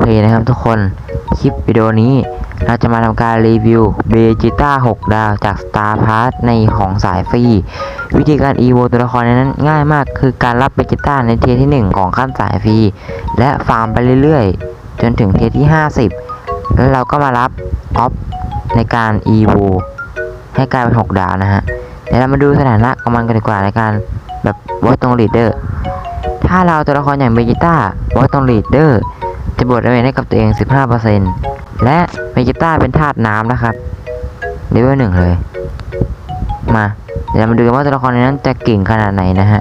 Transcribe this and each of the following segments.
เคนะครับทุกคน คลิปวิดีโอนี้เราจะมาทำการรีวิวเบจิต้า6 ดาวจาก Star p a s s ในของสายฟรี วิธีการ EVO ตัวละครในนั้นง่ายมากคือการรับเบจิต้าในเทียที่ 1 ของขั้นสายฟรี และฟาร์มไปเรื่อยๆ จนถึงเทียที่ 50 แล้วเราก็มารับออฟในการ EVO ให้กลายเป็น 6 ดาวนะฮะเดี๋ยวเรามาดูสถานะของมันกันดีกว่าในการแบบวอตตรงลีดเดอร์ถ้าเราตัวละครอย่างเบจิต้าวอตตรงลีดเดอร์ จะบวกดาเมจให้กับตัวเอง 15%และเบจิต้าเป็นธาตุน้ำนะครับเลเวลหนึ่งเลย มา เดี๋ยวมาดูกันว่าตัวละครในนั้นจะเก่งขนาดไหนนะฮะ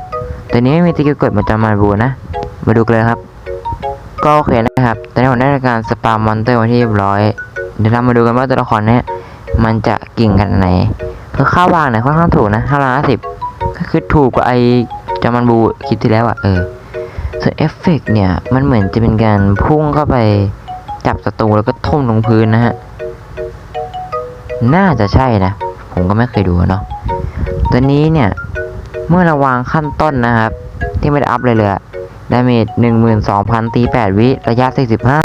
ตัวนี้ไม่มีสกิลกดเหมือนจอมาบูนะ มาดูกันเลยครับ ก็โอเคนะครับ ตอนนี้ผมได้การสปามมอนเตอร์มาที่เรียบร้อย เดี๋ยวเรามาดูกันว่าตัวละครนี้มันจะเก่งขนาดไหนคือค่าวางเนี่ยค่อนข้างถูกนะห้าร้อยห้าสิบก็คือถูกกว่าไอจอมันบูคลิปที่แล้วอะเออ ส่วนเอฟเฟกต์เนี่ย มันเหมือนจะเป็นการพุ่งเข้าไปจับศัตรูแล้วก็ทุ่มลงพื้นนะฮะ น่าจะใช่นะ ผมก็ไม่เคยดูเนาะตัวนี้เนี่ย เมื่อเราวางขั้นต้นนะครับ ที่ไม่ได้อัพเลยเลยดาเมจหนึ่งหมื่นสองพันตีแปดวิ ระยะสี่สิบห้า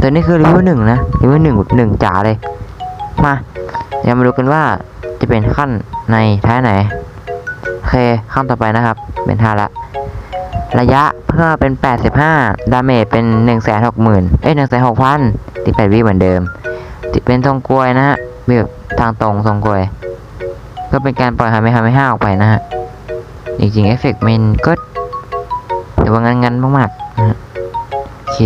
ตัวนี้คือเลเวหนึ่งนะเลเวหนึ่งหนึ่งจ๋าเลย มาเดี๋ยวมาดูกันว่าจะเป็นขั้นในท้ายไหน โอเคขั้นต่อไปนะครับ เป็นท่าละ ระยะ เพิ่มเป็น 85 ดาเมจเป็น 160,000เอ้ย 1 6 0 0 0ติด8วิเหมือนเดิมติเป็นทรงกลวยนะฮะแบบทางตรงทรงกลวย ก็เป็นการปล่อยฮาเมฮาเมห้าออกไปนะฮะ จริงๆเอฟเฟกต์มันก็ถือว่างันๆมากๆนะฮะโอเค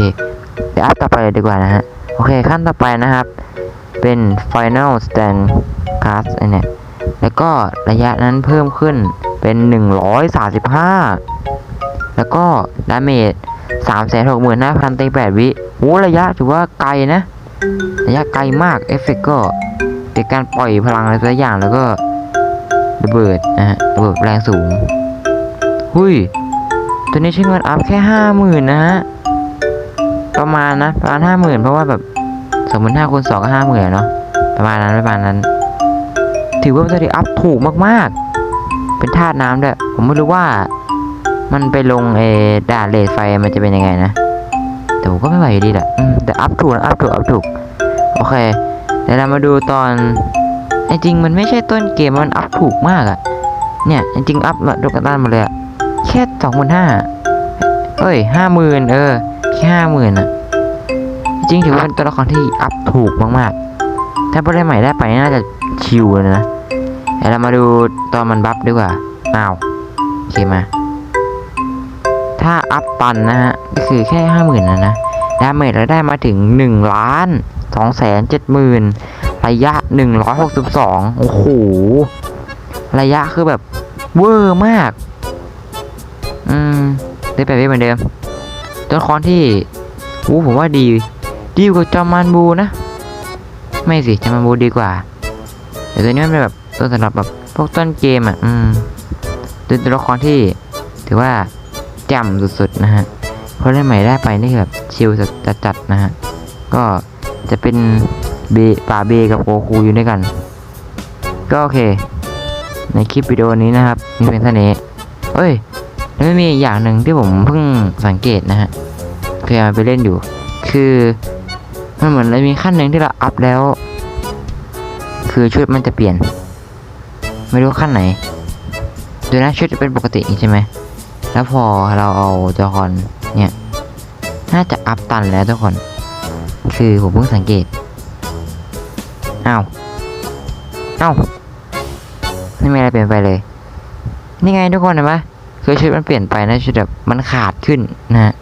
เดี๋ยวอัพต่อไปเลยดีกว่านะฮะ โอเคขั้นต่อไปนะครับ เป็น Final Stand Cast ไอเนี่ยแล้วก็ระยะนั้นเพิ่มขึ้นเป็น 135 แล้วก็ดาเมจสามแสนหกหมื่นห้าพันตีแปดวิโอ้ระยะถือว่าไกลนะ ระยะไกลมากเอฟเฟกก็เป็นการปล่อยพลังอะไรสักอย่างแล้วก็ระเบิดนะฮะระเบิดแรงสูง หุยตัวนี้ใช้เงินอัพแค่ห้าหมื่นนะฮะ ประมาณนะ ประมาณห้าหมื่นเพราะว่าแบบสมมติห้าคูณสองก็ห้าหมื่นเนาะประมาณนั้นประมาณนั้น ถือว่าเป็นตัวที่อัพถูกมากๆ เป็นธาตุน้ำด้วย ผมไม่รู้ว่า มันไปลงเอด่านเลดไฟมันจะเป็นยังไงนะแต่ผมก็ไม่ไหวอยู่ดีแหละแต่อัพถูกนะอัพถูกอัพถูกโอเคเดี๋ยวเรามาดูตอนไอจริงมันไม่ใช่ต้นเกมมันอัพถูกมากอะเนี่ยจริงอัพดูกันด้านมาเลยอะแค่สองหมื่นห้าเอ้ยห้าหมื่นเออแค่ห้าหมื่นอะจริงถือว่าเป็นตัวละครที่อัพถูกมากๆ ถ้าผู้เล่นใหม่ได้ไปน่าจะชิวเลยนะเดี๋ยวเรามาดูตอนมันบัฟดีกว่าอ้าวโอเคมา ถ้าอัพตันนะฮะก็คือแค่ห้าหมื่นนะนะดาเมจเราได้มาถึงหนึ่งล้านสองแสนเจ็ดหมื่นระยะหนึ่งร้อยหกสิบสองโอ้โห ระยะคือแบบเวอร์มาก อืม ได้แบบนี้เหมือนเดิมตัวละครที่อู้ผมว่าดีดีกว่าจอมานบูนะ ไม่สิจอมานบูดีกว่า แต่ตัวนี้มันเป็นแบบตัวสำหรับแบบพวกต้นเกมอะ อืมเป็นตัวละครที่ถือว่า จำสุดๆนะฮะเพราะเล่นใหม่ได้ไปนี่แบบชิลจัดๆนะฮะก็จะเป็นเบป่าเบกับโกคูอยู่ด้วยกัน ก็โอเค ในคลิปวิดีโอนี้นะครับมีเพียงเท่านี้เอ้ยแล้วไม่มีอย่างหนึ่งที่ผมเพิ่งสังเกตนะฮะพยายามไปเล่นอยู่ คือมันเหมือนเรามีขั้นหนึ่งที่เราอัพแล้ว คือชุดมันจะเปลี่ยน ไม่รู้ขั้นไหนดูนะชุดจะเป็นปกติใช่ไหม แล้วพอเราเอาจอคอนเนี่ยน่าจะอัพตันแล้วทุกคน คือผมเพิ่งสังเกตอ้าวอ้าวไม่มีอะไรเปลี่ยนไปเลย นี่ไงทุกคนเห็นไหมคือชุดมันเปลี่ยนไปนะชุดแบบมันขาดขึ้นนะฮะ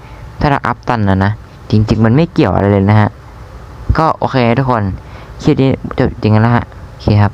ถ้าเราอัพตันนะนะจริง ๆ มันไม่เกี่ยวอะไรเลยนะฮะ ก็โอเคทุกคนคลิปนี้จบจริงแล้วฮะโอเคครับ